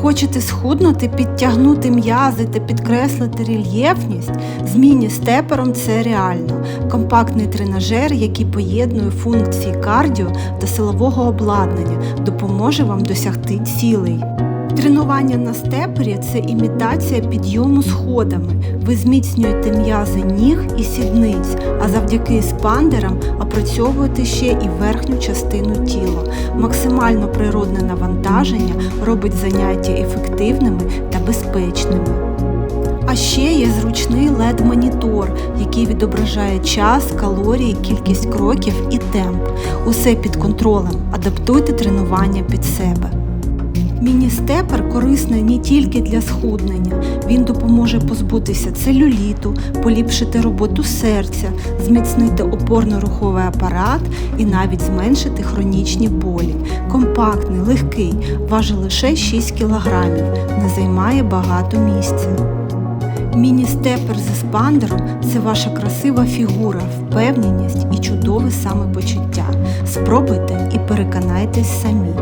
Хочете схуднути, підтягнути м'язи та підкреслити рельєфність? З міні-степером це реально. Компактний тренажер, який поєднує функції кардіо та силового обладнання, допоможе вам досягти цілей. Тренування на степері це імітація підйому сходами. Ви зміцнюєте м'язи ніг і сідниць, а завдяки спандерам опрацьовуєте ще і верхню частину тіла. Максимально природне навантаження робить заняття ефективними та безпечними. А ще є зручний LED-монітор, який відображає час, калорії, кількість кроків і темп. Усе під контролем. Адаптуйте тренування під себе. Міні-степер корисний не тільки для схуднення. Він допоможе позбутися целюліту, поліпшити роботу серця, зміцнити опорно-руховий апарат і навіть зменшити хронічні болі. Компактний, легкий, важить лише 6 кг, не займає багато місця. Міні-степер зі спандером це ваша красива фігура, впевненість і чудове самопочуття. Спробуйте і переконайтесь самі.